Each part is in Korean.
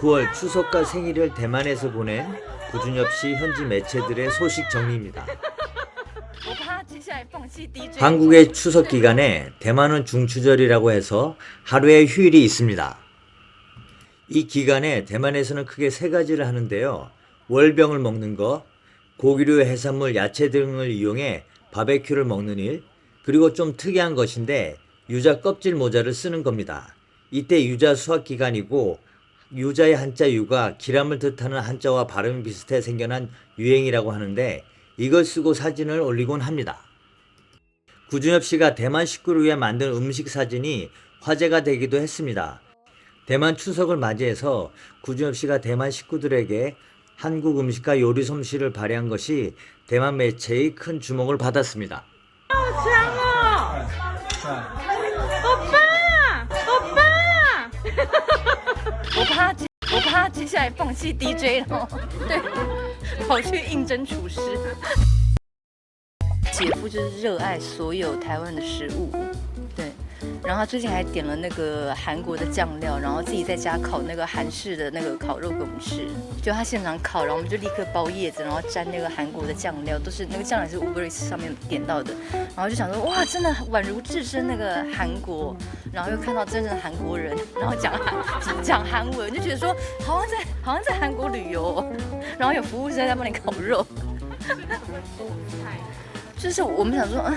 9월 추석과 생일을 대만에서 보낸 구준엽 씨 현지 매체들의 소식 정리입니다. 한국의 추석 기간에 대만은 중추절이라고 해서 하루에 휴일이 있습니다. 이 기간에 대만에서는 크게 세 가지를 하는데요. 월병을 먹는 것, 고기류, 해산물, 야채 등을 이용해 바베큐를 먹는 일, 그리고 좀 특이한 것인데 유자 껍질 모자를 쓰는 겁니다. 이때 유자 수확 기간이고 유자의 한자 유가 기람을 뜻하는 한자와 발음이 비슷해 생겨난 유행이라고 하는데 이걸 쓰고 사진을 올리곤 합니다. 구준엽 씨가 대만 식구를 위해 만든 음식 사진이 화제가 되기도 했습니다. 대만 추석을 맞이해서 구준엽 씨가 대만 식구들에게 한국 음식과 요리 솜씨를 발휘한 것이 대만 매체의 큰 주목을 받았습니다. 接下来放弃 DJ 了，对，跑去应征厨师。姐夫就是热爱所有台湾的食物，对。然后他最近还点了那个韩国的酱料，然后自己在家烤那个韩式的那个烤肉给我们吃。就他现场烤，然后我们就立刻包叶子，然后沾那个韩国的酱料，都是那个酱料是 Uber Eats 上面点到的。然后就想说，哇，真的宛如置身那个韩国，然后又看到真正的韩国人，然后讲韩讲韩文，就觉得说好像在好像在韩国旅游、然后有服务生在帮你烤肉。就是我们想说，嗯，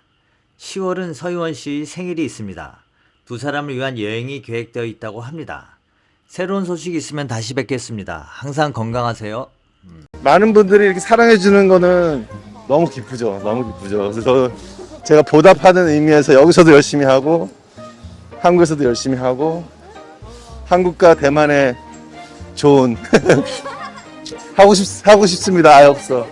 10월은 서희원 씨의 생일이 있습니다. 두 사람을 위한 여행이 계획되어 있다고 합니다. 새로운 소식 이 있으면 다시 뵙겠습니다. 항상 건강하세요. 많은 분들이 이렇게 사랑해 주는 거는 너무 기쁘죠. 너무 기쁘죠. 그래서 저 제가 보답하는 의미에서 여기서도 열심히 하고 한국에서도 열심히 하고 한국과 대만의 좋은 하고 싶 하고 싶습니다. 아예 없어.